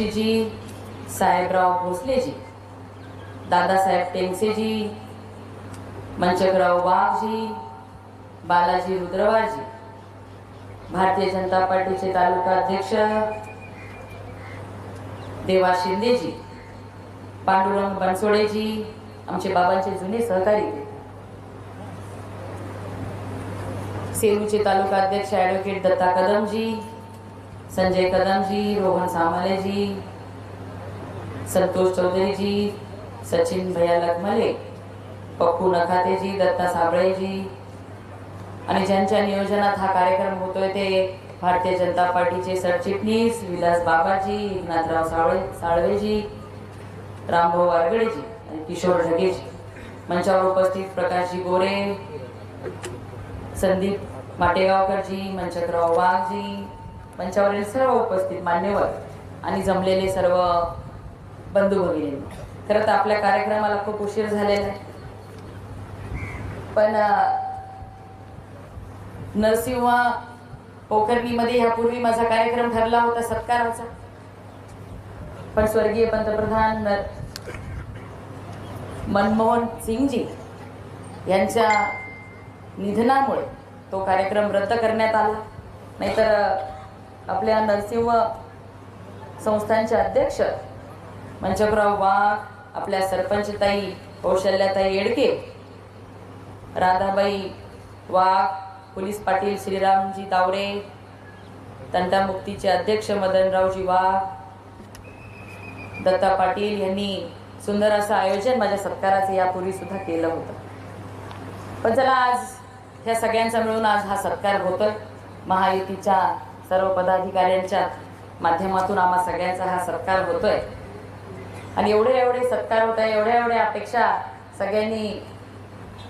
जोशीजी साहेबराव भोसलेजी दादासाहेब टेंगसेजी मंचकराव वाघजी बालाजी रुद्रवाजी भारतीय जनता पार्टीचे तालुका अध्यक्ष देवा शिंदेजी पांडुरंग बनसोडेजी आमचे बाबांचे जुने सहकारी सेलूचे तालुका अध्यक्ष ॲडव्होकेट दत्ता कदमजी संजय कदमजी रोहन सामालेजी संतोष चौधरीजी सचिन भैया लखमले पप्पू नखातेजी दत्ता साबळेजी आणि ज्यांच्या नियोजनात हा कार्यक्रम होतोय ते भारतीय जनता पार्टीचे सरचिटणीस विलास बाबाजी एकनाथराव साळवे साळवेजी रामभाऊ वारगडेजी आणि किशोर ढगेजी मंचावर उपस्थित प्रकाशजी गोरे संदीप माटेगावकरजी मंचकराव वाघजी मंचावरील सर्व उपस्थित मान्यवर आणि जमलेले सर्व बंधू भगिनी. खरं तर आपल्या कार्यक्रमाला खूप उशीर झालेला आहे. पण नरसिंह पोखरणीमध्ये ह्यापूर्वी माझा कार्यक्रम ठरला होता सत्काराचा. पण स्वर्गीय पंतप्रधान नर मनमोहन सिंगजी यांच्या निधनामुळे तो कार्यक्रम रद्द करण्यात आला. नाहीतर आपल्या नरसिंह संस्थांचे अध्यक्ष मंचकराव वाघ आपल्या सरपंचताई कौशल्याताई येडके राधाबाई वाघ पोलीस पाटील श्रीरामजी तावरे तंटामुक्तीचे अध्यक्ष मदनरावजी वाघ दत्ता पाटील यांनी सुंदर असं आयोजन माझ्या सत्काराचं यापूर्वी सुद्धा केलं होतं. पण चला आज ह्या सगळ्यांचा मिळून आज हा सत्कार होतोय. महायुतीच्या सर्व पदाधिकाऱ्यांच्या माध्यमातून आम्हा सगळ्यांचा हा सत्कार होतोय. आणि एवढे एवढे सत्कार होत आहे एवढ्या एवढ्या अपेक्षा सगळ्यांनी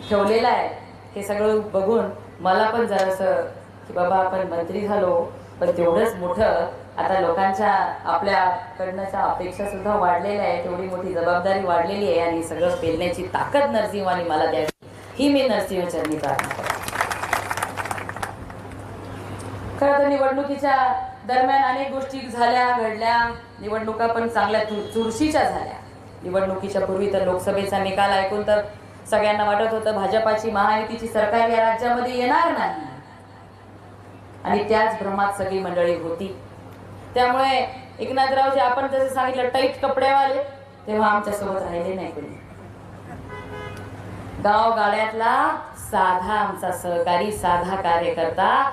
ठेवलेलं आहे हे सगळं बघून मला पण जरासं की बाबा आपण मंत्री झालो पण तेवढंच मोठं. आता लोकांच्या आपल्याकडनंच्या अपेक्षा सुद्धा वाढलेल्या आहे तेवढी मोठी जबाबदारी वाढलेली आहे आणि सगळं पेलण्याची ताकद नरसिंहाने मला द्यावी. ही मी नरसिंह चरणी प्रार्थना करते खरं तर निवडणुकीच्या दरम्यान अनेक गोष्टी झाल्या घडल्या. निवडणुका पण चांगल्या चुरशीच्या झाल्या. निवडणुकीच्या पूर्वी तर लोकसभेचा निकाल ऐकून तर सगळ्यांना वाटत होतं भाजपाची महायुतीची सरकार या राज्यामध्ये येणार नाही. आणि त्याच भ्रमात सगळी मंडळी होती. त्यामुळे एकनाथरावजी आपण जसं सांगितलं टाईट कपडेवाले तेव्हा आमच्यासोबत राहिले नाही कोणी. गाव गाड्यातला साधा आमचा सहकारी साधा कार्यकर्ता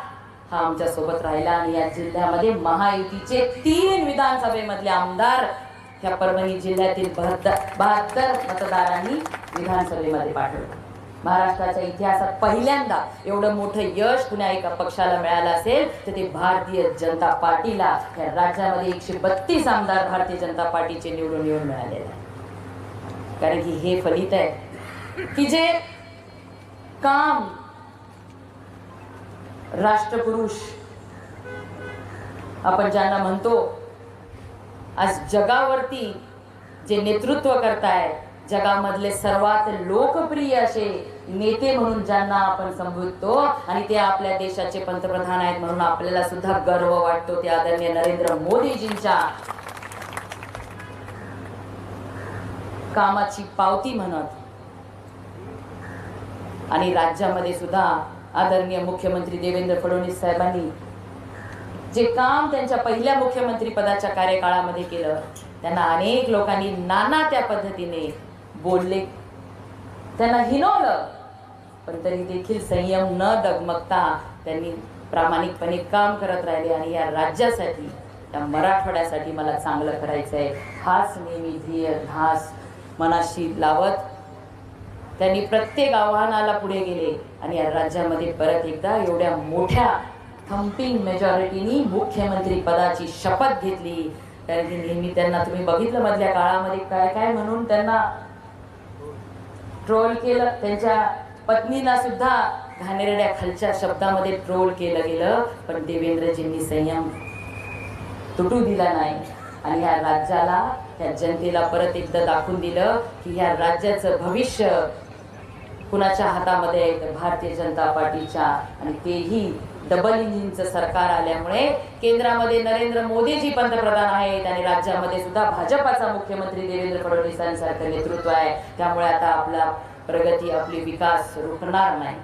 हा आमच्यासोबत राहिला आणि या जिल्ह्यामध्ये महायुतीचे तीन विधानसभेमधले आमदार ह्या परभणी जिल्ह्यातील बहात्तर बहात्तर मतदारांनी विधानसभेमध्ये पाठवलं. महाराष्ट्राच्या इतिहासात पहिल्यांदा एवढं मोठं यश पुन्हा एका पक्षाला मिळालं असेल तर ते भारतीय जनता पार्टीला या राज्यामध्ये एकशे बत्तीस आमदार भारतीय जनता पार्टीचे निवडून येऊन मिळालेले आहे कारण की हे फलित आहे की जे काम राष्ट्रपुरुष. आपण ज्यांना म्हणतो आज जगावरती जे नेतृत्व करताय जगामधले सर्वात लोकप्रिय असे नेते म्हणून ज्यांना आपण संबोधतो आणि ते आपल्या देशाचे पंतप्रधान आहेत म्हणून आपल्याला सुद्धा गर्व वाटतो ते आदरणीय नरेंद्र मोदीजींच्या कामाची पावती म्हणत. आणि राज्यामध्ये सुद्धा आदरणीय मुख्यमंत्री देवेंद्र फडणवीस साहेबांनी जे काम त्यांच्या पहिल्या मुख्यमंत्री पदाच्या कार्यकाळामध्ये केलं त्यांना अनेक लोकांनी नाना त्या पद्धतीने बोलले. त्यांना हिनवलं पण तरी देखील संयम न दगमगता त्यांनी प्रामाणिकपणे काम करत राहिले आणि या राज्यासाठी या मराठवाड्यासाठी मला चांगलं करायचं आहे हाच नेहमी ध्येय हाच मनाशी लावत त्यांनी प्रत्येक आव्हानाला पुढे गेले आणि या राज्यामध्ये परत एकदा एवढ्या मोठ्या थम्पिंग मेजॉरिटीनी मुख्यमंत्री पदाची शपथ घेतली. कारण की नेहमी त्यांना तुम्ही बघितलं मधल्या काळामध्ये काय काय म्हणून त्यांना ट्रोल केलं. त्यांच्या पत्नीला सुद्धा घाणेरड्या खालच्या शब्दामध्ये ट्रोल केलं गेलं. पण देवेंद्रजींनी संयम तुटू दिला नाही. आणि ह्या राज्याला ह्या जनतेला परत एकदा दाखवून दिलं की ह्या राज्याचं भविष्य कुणाच्या हातामध्ये आहे तर भारतीय जनता पार्टीच्या आणि तेही डबल इंजिनचं सरकार आल्यामुळे केंद्रामध्ये नरेंद्र मोदीजी पंतप्रधान आहेत आणि राज्यामध्ये सुद्धा भाजपाचा मुख्यमंत्री देवेंद्र फडणवीसांसारखं नेतृत्व आहे. त्यामुळे आता आपला प्रगती आपली विकास रुकणार नाही.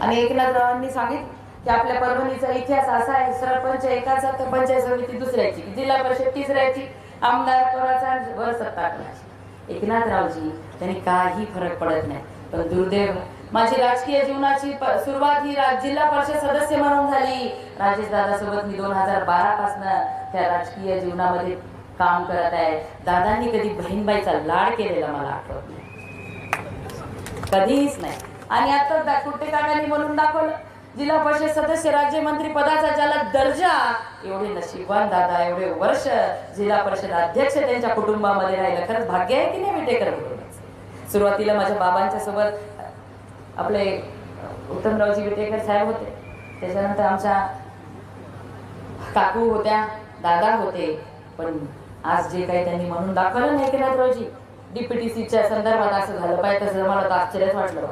आणि एकनाथरावांनी सांगितलं की आपल्या परभणीचा इतिहास असा आहे सरपंच एकाचा तर पंचायत समिती दुसऱ्याची जिल्हा परिषद तिसऱ्याची आमदार कोणाचा वर सत्ता कोणाची? एकनाथरावजी त्यांनी काही फरक पडत नाही. पण दुर्दैव माझी राजकीय जीवनाची सुरुवात ही जिल्हा परिषद सदस्य म्हणून झाली. राजेश दादासोबत मी दोन हजार बारा पासन त्या राजकीय जीवनामध्ये काम करत आहे. दादांनी कधी बहीणबाईचा लाड केलेला मला आठवत नाही. कधीच नाही. आणि आता कुठे कुट्टे काकांनी म्हणून दाखवलं? जिल्हा परिषद सदस्य राज्यमंत्री पदाचा ज्याला दर्जा एवढे नशीबवान दादा एवढे वर्ष जिल्हा परिषद अध्यक्ष त्यांच्या कुटुंबामध्ये राहिलं. खरंच भाग्य आहे की नाही विटेकर सुरुवातीला माझ्या बाबांच्या सोबत आपले उत्तमरावजी विटेकर साहेब होते. त्याच्यानंतर आमच्या काकू होत्या दादा होते. पण आज जे काही त्यांनी म्हणून दाखवलं नाही एकनाथरावजी डीपीटीसीच्या संदर्भात असं झालं पाहिजे तसं मला आश्चर्यच वाटलं.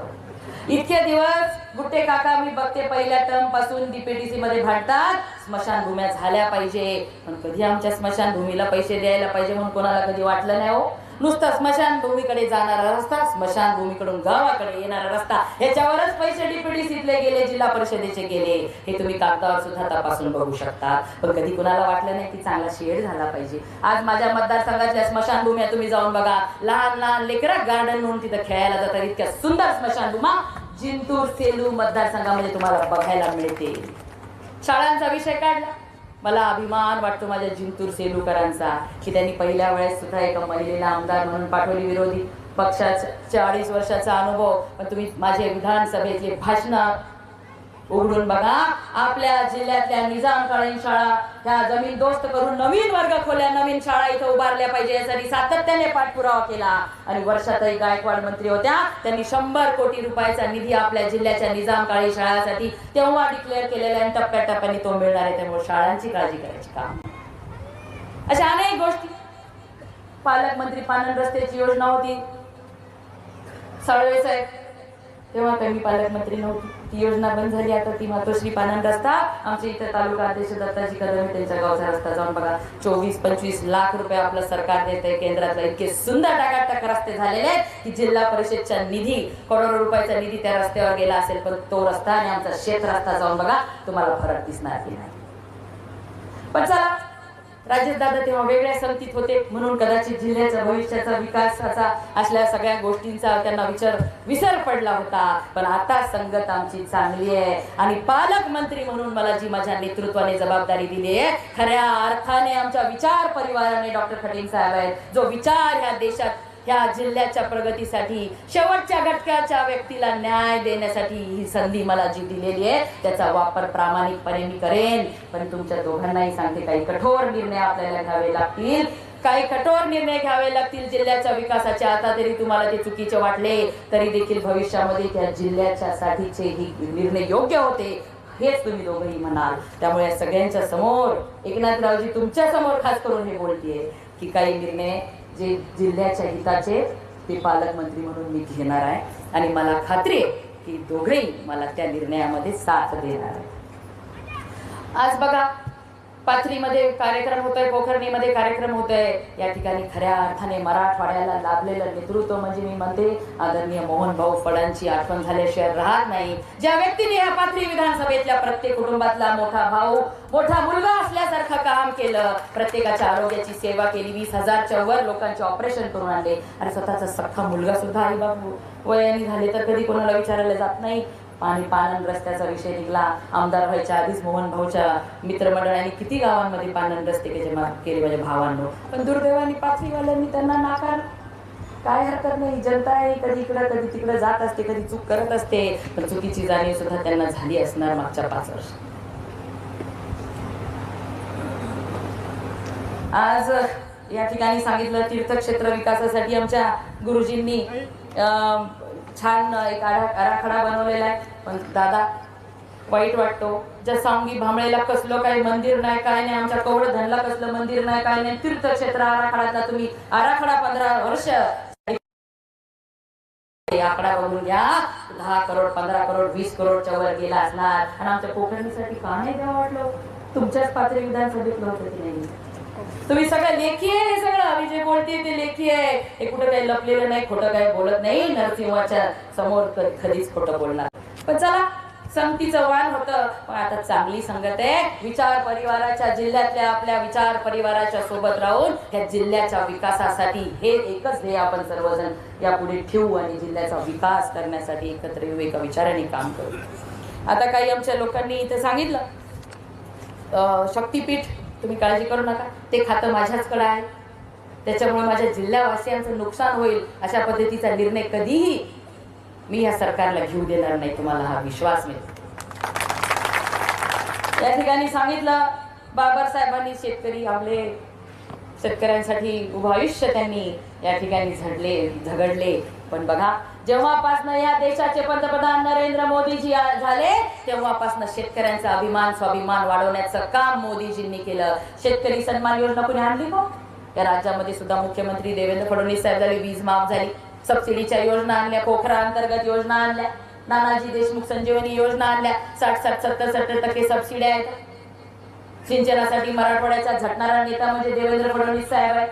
इतके दिवस गुट्टे काका मी बघते पहिल्या टर्मपासून डीपीटीसी मध्ये भांडतात. स्मशानभूम्या झाल्या पाहिजे. पण कधी आमच्या स्मशानभूमीला पैसे द्यायला पाहिजे म्हणून कोणाला कधी वाटलं नाही हो. नुसता स्मशानभूमीकडे जाणारा रस्ता स्मशानभूमीकडून गावाकडे येणारा रस्ता याच्यावरच पैसे डीपीडीसीतले गेले जिल्हा परिषदेचे गेले. हे तुम्ही कागदावर सुद्धा तपासून बघू शकता. पण कधी कुणाला वाटलं नाही की चांगला शेड झाला पाहिजे. आज माझ्या मतदारसंघातल्या स्मशानभूम्या तुम्ही जाऊन बघा. लहान लहान लेकरा गार्डन म्हणून तिथं खेळायला जातात. इतक्या सुंदर स्मशानभूमा जिंतूर सेलू मतदारसंघामध्ये तुम्हाला बघायला मिळते शाळांचा विषय काढला. मला अभिमान वाटतो माझ्या जिंतूर सेलूकरांचा की त्यांनी पहिल्या वेळेस सुद्धा एका महिलेला आमदार म्हणून पाठवली विरोधी पक्षाचा चाळीस वर्षाचा अनुभव. पण तुम्ही माझे विधानसभेतले भाषण उघडून बघा. आपल्या जिल्ह्यातल्या निजामकालीन शाळा त्या जमीन दोस्त करून नवीन वर्ग खोल्या नवीन शाळा इथं उभारल्या पाहिजे यासाठी सातत्याने पाठपुरावा केला. आणि वर्षातही गायकवाड मंत्री होत्या. त्यांनी शंभर कोटी रुपयाचा निधी आपल्या जिल्ह्याच्या निजामकालीन शाळासाठी तेव्हा डिक्लेअर केलेला आणि टप्प्याटप्प्याने तो मिळणार आहे. त्यामुळे शाळांची काळजी करायची काम. अशा अनेक गोष्टी. पालकमंत्री पानन रस्त्याची योजना होती. साळवे साहेब तेव्हा काही पालकमंत्री नव्हती. ती योजना बंद झाली आता ती मातोश्री पानंद रस्ता. आमच्या इथं तालुका अध्यक्ष दत्ताजी कदम त्यांच्या गावचा रस्ता जाऊन बघा. चोवीस पंचवीस लाख रुपये आपलं सरकार देत आहे केंद्रातला इतके सुंदर टाकाटक रस्ते झालेले आहेत की जिल्हा परिषदच्या निधी करोडो रुपयाचा निधी त्या रस्त्यावर गेला असेल पण तो रस्ता आणि आमचा शेत रस्ता जाऊन बघा तुम्हाला फरक दिसणार की नाही. पण चला राजेश दादा तेव्हा वेगळ्या संगतीत होते. म्हणून कदाचित जिल्ह्याचा भविष्याचा विकासाचा असल्या सगळ्या गोष्टींचा त्यांना विचार विसर पडला होता. पण आता संगत आमची चांगली आहे. आणि पालकमंत्री म्हणून मला जी माझ्या नेतृत्वाने जबाबदारी दिली आहे. खऱ्या अर्थाने आमच्या विचार परिवाराने डॉक्टर खटीन साहेब आहेत. जो विचार ह्या देशात ह्या जिल्ह्याच्या प्रगतीसाठी शेवटच्या घटकाच्या व्यक्तीला न्याय देण्यासाठी ही संधी मला जी दिलेली आहे त्याचा वापर प्रामाणिकपणे मी करेन. पण तुमच्या दोघांनाही सांगते काही कठोर निर्णय आपल्याला घ्यावे लागतील. काही कठोर निर्णय घ्यावे लागतील जिल्ह्याच्या विकासाचे. आता तरी तुम्हाला ते चुकीचे वाटले तरी देखील भविष्यामध्ये त्या जिल्ह्याच्या साठीचे ही निर्णय योग्य होते हेच तुम्ही दोघंही म्हणाल. त्यामुळे सगळ्यांच्या समोर एकनाथरावजी तुमच्यासमोर खास करून हे बोलतीये की काही निर्णय जे जिल्ह्याच्या हिताचे ते पालकमंत्री म्हणून मी घेणार आहे. आणि मला खात्री आहे की दोघेही मला त्या निर्णयामध्ये साथ देणार आहे आज बघा पाथरीमध्ये कार्यक्रम होतोय पोखरणीमध्ये कार्यक्रम होतोय. या ठिकाणी खऱ्या अर्थाने मराठवाड्याला लाभलेलं नेतृत्व म्हणजे मी म्हणते आदरणीय मोहन भाऊ फडांची आठवण झाल्याशिवाय राहत नाही. ज्या व्यक्तीने या पाथरी विधानसभेतल्या प्रत्येक कुटुंबातला मोठा भाऊ मोठा मुलगा असल्यासारखं काम केलं प्रत्येकाच्या आरोग्याची सेवा केली वीस हजारच्या वर लोकांचे ऑपरेशन करून आणले. आणि स्वतःचा सख्खा मुलगा सुद्धा आई बाबू वयाने झाले तर कधी कोणाला विचारायला जात नाही. आणि पानन रस्त्याचा विषय निघला. आमदार व्हायच्या आधीच मोहन भाऊच्या मित्रमंडळाने किती गावांमध्ये पानन रस्ते केले केले माझ्या भावांनो. पण दुर्दैवाने पाथरीवाल्यांनी त्यांना नाकार काय हरकत नाही जनता आहे कधी इकडं कधी तिकडं जात असते कधी चूक करत असते. पण चुकीची जाणीव सुद्धा त्यांना झाली असणार मागच्या पाच वर्ष. आज या ठिकाणी सांगितलं तीर्थक्षेत्र विकासासाठी आमच्या गुरुजींनी अं, छान एक आरा- आराखडा बनवलेला आहे. पण दादा वाईट वाटतो. ज्या सांगी भांबळेला कसलं काही मंदिर नाही काय नाही. आमच्या कवड धनला कसलं मंदिर नाही काय नाही. तीर्थक्षेत्र आराखडाचा तुम्ही आराखडा पंधरा वर्ष. आकडा बघून घ्या. दहा करोड पंधरा करोड वीस करोडच्या वर गेला असणार. आणि आमच्या कोकणीसाठी का नाही द्यावं वाटलं? तुमच्याच पात्र विधानसभेत नव्हतं की नाही? तुम्ही सगळं लेखी आहे हे सगळं? आम्ही जे बोलते ते लेखी आहे. हे कुठं काही लपलेलं नाही खोटं काय बोलत नाही. नरसिंहाच्या समोर कधीच खोटं बोलणार. पण चला संगतीचं वाण होतं. पण आता चांगली संगत आहे. विचार परिवाराच्या जिल्ह्यातल्या आपल्या विचार परिवाराच्या सोबत राहून या जिल्ह्याच्या विकासासाठी हे एकच ध्येय आपण सर्वजण यापुढे ठेवू आणि जिल्ह्याचा विकास करण्यासाठी एकत्र येऊ एका विचाराने काम करू. आता काही आमच्या लोकांनी इथे सांगितलं. शक्तीपीठ तुम्ही काळजी करू नका. ते खातं माझ्याचकडं आहे. त्याच्यामुळे माझ्या जिल्हावासियांचं नुकसान होईल अशा पद्धतीचा निर्णय कधीही मी या सरकारला घेऊ देणार नाही तुम्हाला हा विश्वास मिळतो या ठिकाणी सांगितलं बाबर साहेबांनी शेतकरी आपले शेतकऱ्यांसाठी उभं आयुष्य त्यांनी या ठिकाणी झडले झगडले. पण बघा जेव्हापासनं या देशाचे पंतप्रधान नरेंद्र मोदीजी झाले तेव्हापासनं शेतकऱ्यांचा अभिमान स्वाभिमान वाढवण्याचं काम मोदीजींनी केलं. शेतकरी सन्मान योजना कुणी आणली का या राज्यामध्ये सुद्धा मुख्यमंत्री देवेंद्र फडणवीस साहेब झाले वीज माफ झाली. सबसिडीच्या योजना आणल्या पोखरा अंतर्गत योजना आणल्या. नानाजी देशमुख संजीवनी योजना आणल्या. साठ साठ सत्तर सत्तर टक्के सबसिड्या आहेत. सिंचनासाठी मराठवाड्याचा झटणारा नेता म्हणजे देवेंद्र फडणवीस साहेब आहे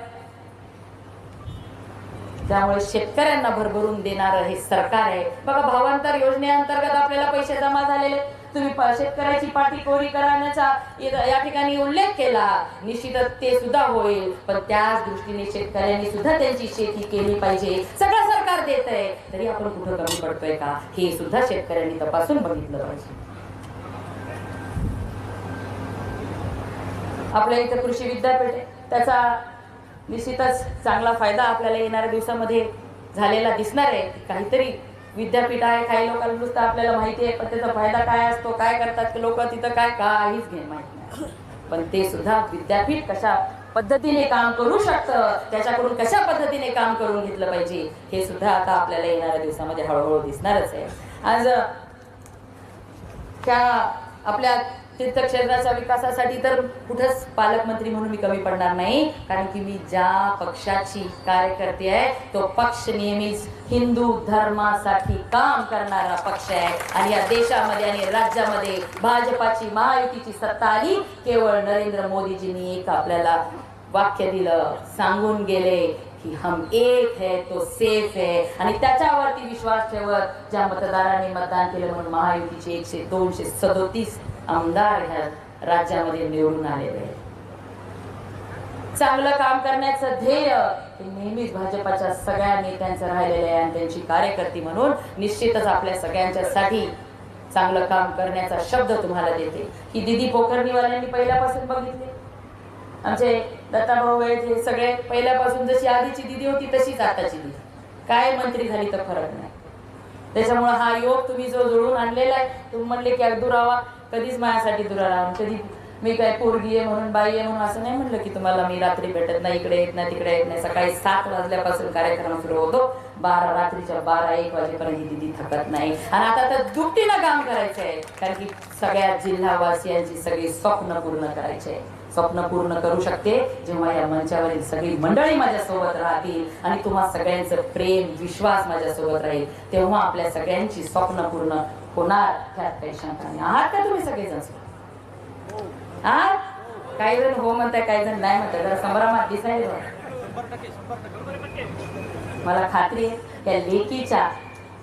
त्यामुळे शेतकऱ्यांना भरभरून देणारं हे सरकार आहे. बघा भावांतर योजनेअंतर्गत आपल्याला पैसे जमा झालेले. तुम्ही शेतकऱ्याची पाठी कोरी करण्याचा या ठिकाणी उल्लेख केला. निश्चितच ते सुद्धा होईल. पण त्याच दृष्टीने शेतकऱ्यांनी सुद्धा त्यांची शेती केली पाहिजे. सगळं सरकार देत आहे तरी आपण कुठं कमी पडतोय का? हे सुद्धा शेतकऱ्यांनी तपासून बघितलं पाहिजे. आपल्या इथं कृषी विद्यापीठ आहे. त्याचा निश्चितच चांगला फायदा आपल्याला येणाऱ्या दिवसामध्ये झालेला दिसणार आहे. काहीतरी विद्यापीठ आहे काही लोकांना नुसतं आपल्याला माहिती आहे पण त्याचा फायदा काय असतो काय करतात लोक तिथं काय काहीच घे माहीत नाही. पण ते सुद्धा विद्यापीठ कशा पद्धतीने काम करू शकतं त्याच्याकडून कशा पद्धतीने काम करून घेतलं पाहिजे हे सुद्धा आता आपल्याला येणाऱ्या दिवसामध्ये हळूहळू दिसणारच आहे. आज त्या आपल्या तीर्थक्षेत्राच्या विकासासाठी तर कुठंच पालकमंत्री म्हणून मी कमी पडणार नाही. कारण की मी ज्या पक्षाची कार्यकर्ते आहे तो पक्ष नेहमीच हिंदू धर्मासाठी काम करणारा पक्ष आहे. आणि या देशामध्ये आणि राज्यामध्ये भाजपाची महायुतीची सत्ता आली केवळ नरेंद्र मोदीजींनी एक आपल्याला वाक्य दिलं सांगून गेले की हम एक है तो सेफ है. आणि त्याच्यावरती विश्वास ठेवत ज्या मतदारांनी मतदान केलं म्हणून महायुतीचे एकशे दोनशे सदोतीस आमदार ह्या राज्यामध्ये निवडून आलेले आहेत. चांगलं काम करण्याचं ध्येय हे नेहमीच भाजपाच्या सगळ्या नेत्यांचं राहिलेलं आहे आणि त्यांची कार्यकर्ती म्हणून निश्चितच आपल्या सगळ्यांच्यासाठी चांगलं काम करण्याचा शब्द तुम्हाला देते. ही दिदी पोखरणीवाल्यांनी पहिल्यापासून बघितले. आमचे दत्ताभाऊ हे सगळे पहिल्यापासून जशी आधीची दिदी होती तशीच आताची दिदी. काय मंत्री झाली तर फरक नाही. त्याच्यामुळे हा योग तुम्ही जो जुळून आणलेला आहे तुम्ही म्हणले की अगदी कधीच माझ्यासाठी दुरा कधी मी काय पोरगी आहे म्हणून बाई आहे म्हणून असं नाही म्हणलं की तुम्हाला मी रात्री भेटत नाही इकडे येत नाही तिकडे येत नाही. सकाळी सात वाजल्यापासून कार्यक्रम सुरू होतो. बारा रात्रीच्या बारा एक वाजेपर्यंत ही दिदी थकत नाही. आणि आता तर दुपटीनं काम करायचं आहे. कारण की सगळ्या जिल्हावासियांची सगळी स्वप्न पूर्ण करायचे आहे. स्वप्न पूर्ण करू शकते. जेव्हा या मंचावरील सगळी मंडळी माझ्यासोबत राहतील आणि तुम्हा सगळ्यांचं प्रेम विश्वास माझ्यासोबत राहील तेव्हा आपल्या सगळ्यांची स्वप्न पूर्ण होणार त्यात काही शंका नाही आहात का तुम्ही सगळेजण? आहात? काही जण हो म्हणताय काही जण नाही म्हणताय. जरा संभ्रमात दिसायला मला खात्री आहे त्या लेकीच्या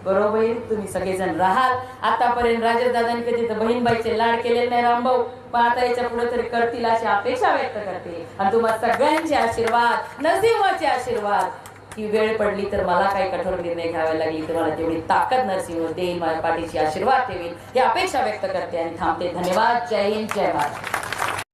बरोबर तुम्ही सगळेजण राहाल. आतापर्यंत राजेश दादांनी कधी तर बहीणबाईचे लाड केलेले नाही रामभाऊ. पण आता याच्यापुढे तरी करतील अशी अपेक्षा व्यक्त करते. आणि तुम्हाला सगळ्यांचे आशीर्वाद नरसिंहाचे आशीर्वाद. की वेळ पडली तर मला काही कठोर निर्णय घ्यावे लागली तर मला तेवढी ताकद नरसिंह देईल माझ्या पाठीची आशीर्वाद ठेवील ही अपेक्षा व्यक्त करते आणि थांबते. धन्यवाद. जय हिंद जय भारत